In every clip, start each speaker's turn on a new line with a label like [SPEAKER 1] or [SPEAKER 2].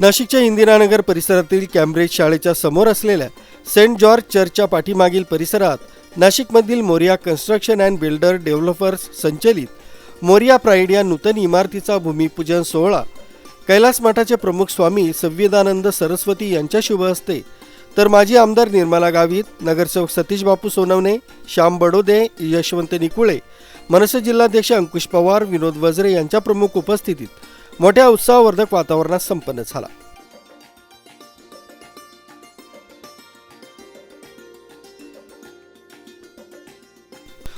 [SPEAKER 1] नाशिकच्या इंदिरानगर परिसरातील कॅम्ब्रिज शाळेच्या समोर असलेल्या सेंट जॉर्ज चर्चच्या पाठीमागील परिसरात नाशिकमधील Moriya construction and builder developers संचलित मोरिया प्राईड या नूतन इमारतीचा भूमिपूजन सोहळा. कैलास मठाचे प्रमुख स्वामी संविदानंद सरस्वती यांच्या शुभ हस्ते तर माजी आमदार निर्मला गावित नगरसेवक सतीश बापू सोनवणे श्याम बडोदे यशवंत निकुळे मनसे जिल्हाध्यक्ष अंकुश पवार विनोद वजरे यांच्या प्रमुख उपस्थितीत मोठ्या उत्साहवर्धक वातावरणात संपन्न झाला.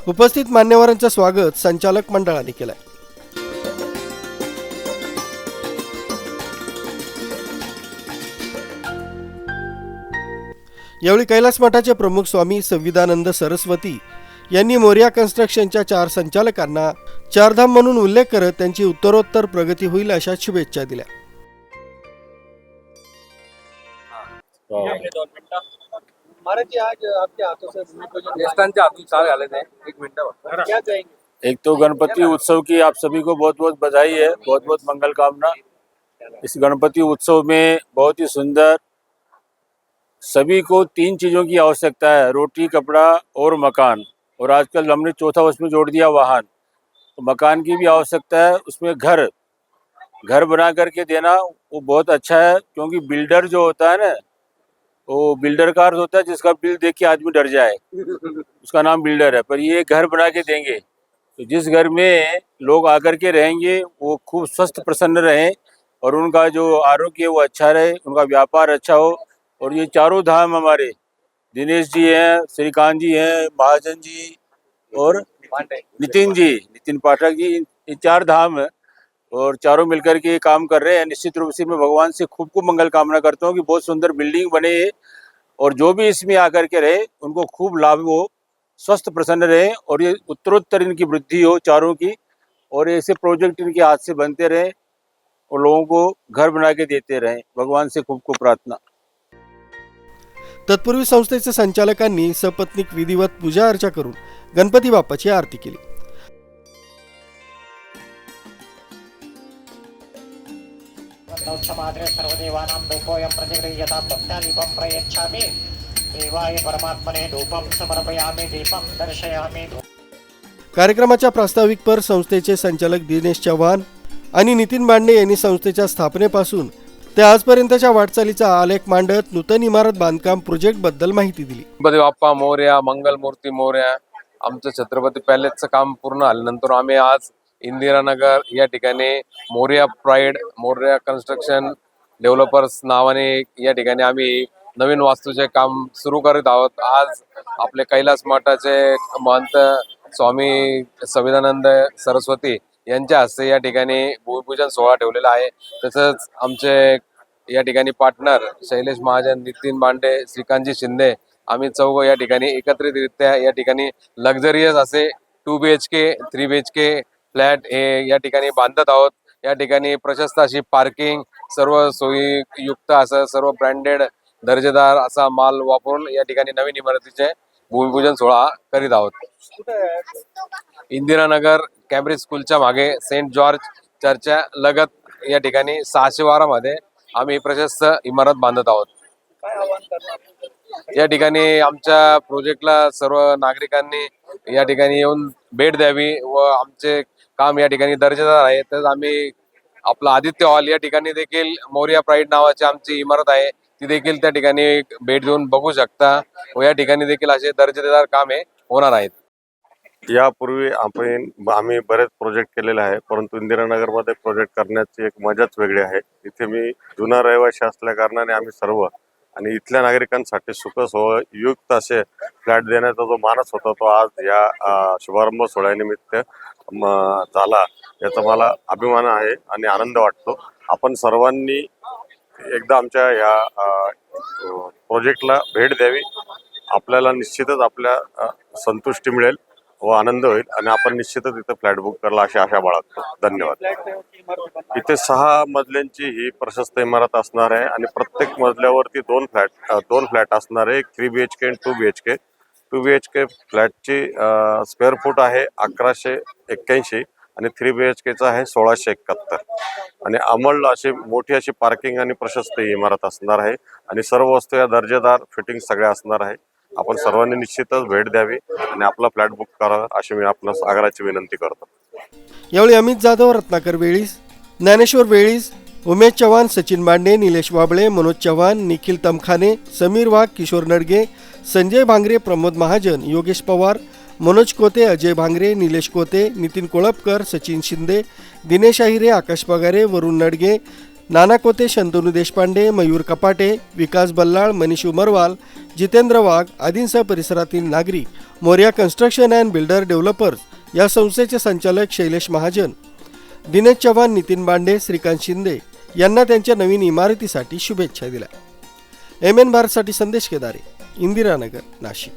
[SPEAKER 1] उपस्थित मान्यवरांचं स्वागत संचालक मंडळाने केलंय. यावेळी कैलास मठाचे प्रमुख स्वामी संविदानंद सरस्वती यांनी मोरिया कन्स्ट्रक्शनच्या चार संचालकांना चारधाम म्हणून उल्लेख करत त्यांची उत्तरोत्तर प्रगती होईल अशा शुभेच्छा दिल्या.
[SPEAKER 2] एक
[SPEAKER 3] तो गणपति उत्सव की आप सभी को बहुत बहुत बधाई है बहुत बहुत मंगल कामना। इस गणपति उत्सव में बहुत ही सुंदर सभी को तीन चीजों की आवश्यकता है रोटी कपड़ा और मकान। और आजकल हमने चौथा उसमें जोड़ दिया वाहन। तो मकान की भी आवश्यकता है, उसमें घर। घर बना करके देना, वो बहुत अच्छा है, क्योंकि बिल्डर जो होता है ना, वो बिल्डर का अर्थ होता है, जिसका बिल देख के आदमी डर जाए। उसका नाम बिल्डर है, पर ये घर बना के देंगे। तो जिस घर में लोग आकर के रहेंगे, वो खूब स्वस्थ, प्रसन्न रहें, और उनका जो आरोग्य है वो अच्छा रहे, उनका व्यापार अच्छा हो, और ये चारों धाम हमारे दिनेश जी हैं, श्रीकांत जी हैं, महाजन जी और नितिन जी, नितिन पाठक जी ये चार धाम है और चारों मिलकर के काम कर रहे हैं। निश्चित रूप से मैं भगवान से खूब खूब मंगल कामना करता हूँ कि बहुत सुंदर बिल्डिंग बने और जो भी इसमें आकर के रहे, उनको खूब लाभ हो, स्वस्थ प्रसन्न रहे और ये उत्तरोत्तर इनकी वृद्धि हो चारों की और ऐसे प्रोजेक्ट इनके हाथ से बनते रहे और लोगों को घर बना के देते रहें। भगवान से खूब खूब प्रार्थना।
[SPEAKER 1] तत्पूर्वी संस्थेच्या संचालकांनी सपत्नीक विधिवत पूजा अर्चा करून गणपती बाप्पाची आरती केली.
[SPEAKER 4] दौक्षमाद्रे सर्वदेवानां धूपोऽयं प्रतिगृह्यतां भक्त्यादीपं प्रयच्छामि. देवाय परमात्मने धूपं समर्पयामि दीपं दर्शयामि.
[SPEAKER 1] कार्यक्रमाच्या प्रास्ताविकपर संस्थेचे संचालक दिनेश चव्हाण आणि नितीन बांडे यांनी संस्थेच्या स्थापनेपासून ते आजपर्यंतच्या वाटचालीचा आलेख मांडत नूतन इमारत बांधकाम प्रोजेक्टबद्दल माहिती दिली.
[SPEAKER 2] गणपती बाप्पा मोर्या मंगलमूर्ती मोर्या आमचं छत्रपती पॅलेसचं काम पूर्ण आल्यानंतर आम्ही आज इंदिरानगर या ठिकाणी Morya pride Morya construction developers नावाने या ठिकाणी आम्ही नवीन वास्तूचे काम सुरू करीत आहोत. आज आपले कैलास मठाचे महंत स्वामी संविधानंद सरस्वती यांच्या हस्ते या ठिकाणी भूमिपूजन सोहळा ठेवलेला आहे. तसंच आमचे या ठिकाणी पार्टनर शैलेश महाजन नितीन बांडे श्रीकांतजी शिंदे आम्ही चौघ या ठिकाणी एकत्रितरित्या या ठिकाणी लक्झरियस असे two B H K three B H K flat हे या ठिकाणी बांधत आहोत. या ठिकाणी प्रशस्त अशी पार्किंग सर्व सोयी युक्त असं सर्व ब्रँडेड दर्जेदार असा माल वापरून या ठिकाणी नवीन इमारतीचे भूमिपूजन सोहळा करीत आहोत. इंदिरानगर कॅम्ब्रिज स्कूलच्या मागे सेंट जॉर्ज चर्चच्या लगत या ठिकाणी सहाशे बारामध्ये आम्ही प्रशस्त इमारत बांधत आहोत. या ठिकाणी आमच्या प्रोजेक्टला सर्व नागरिकांनी या ठिकाणी येऊन भेट द्यावी व आमचे काम या ठिकाणी दर्जेदार आहे. तर आम्ही आपलं आदित्य हॉल या ठिकाणी देखील मोरिया प्राईड नावाची आमची इमारत आहे. ती देखील त्या ठिकाणी भेट देऊन बघू शकता व या ठिकाणी देखील असे दर्जेदार कामे होणार आहेत.
[SPEAKER 5] यापूर्वी आपण आम्ही बरेच प्रोजेक्ट केलेले आहे परंतु इंदिरानगरमध्ये प्रोजेक्ट करण्याची एक मजाच वेगळी आहे. इथे मी जुना रहिवासी असल्या कारणाने आम्ही सर्व आणि इथल्या नागरिकांसाठी सुख युक्त असे फ्लॅट देण्याचा जो मानस होता तो आज या शुभारंभ सोहळ्यानिमित्त झाला. याचा मला अभिमान आहे आणि आनंद वाटतो. आपण सर्वांनी एकदा आमच्या या प्रोजेक्टला भेट द्यावी. आपल्याला निश्चितच आपल्या संतुष्टी मिळेल. व आनंद होईल आणि आपण निश्चितच इथं फ्लॅट बुक करला अशी आशा बाळगतो धन्यवाद. इथे सहा मजल्यांची ही प्रशस्त इमारत असणार आहे आणि प्रत्येक मजल्यावरती दोन फ्लॅट दोन फ्लॅट असणार आहे. थ्री बी एच के आणि two B H K two B H K फ्लॅटची square foot आहे अकराशे एक्क्याऐंशी आणि थ्री बी एच केचा आहे सोळाशे एकाहत्तर. आणि अमल अशी मोठी अशी पार्किंग आणि प्रशस्त इमारत असणार आहे. आणि सर्व वस्तू या दर्जेदार फिटिंग सगळ्या असणार आहे. आपण सर्वांनी निश्चितच भेट द्यावी आणि आपला फ्लॅट बुक करावा अशी मी आपणास आग्रहाची विनंती करतो.
[SPEAKER 1] यावेळी अमित जाधव रत्नाकर वेळीस ज्ञानेश्वर वेळीस उमेश चव्हाण सचिन मांडे निलेश वाबळे मनोज चव्हाण निखिल तमखाने समीर वाघ किशोर नडगे संजय भांगरे प्रमोद महाजन योगेश पवार मनोज कोते अजय भांगरे निलेश कोते नितीन कोळपकर सचिन शिंदे दिनेश आहिरे आकाश पगारे वरुण नडगे नाना कोते शंतनू देशपांडे मयूर कपाटे विकास बल्लाळ मनीष उमरवाल जितेंद्र वाघ आदींसह परिसरातील नागरिक Morya construction and builder developers या संस्थेचे संचालक शैलेश महाजन दिनेश चव्हाण नितीन बांडे श्रीकांत शिंदे यांना त्यांच्या नवीन इमारतीसाठी शुभेच्छा दिल्या. एम एन भारतसाठी संदेश केदारे इंदिरानगर नाशिक.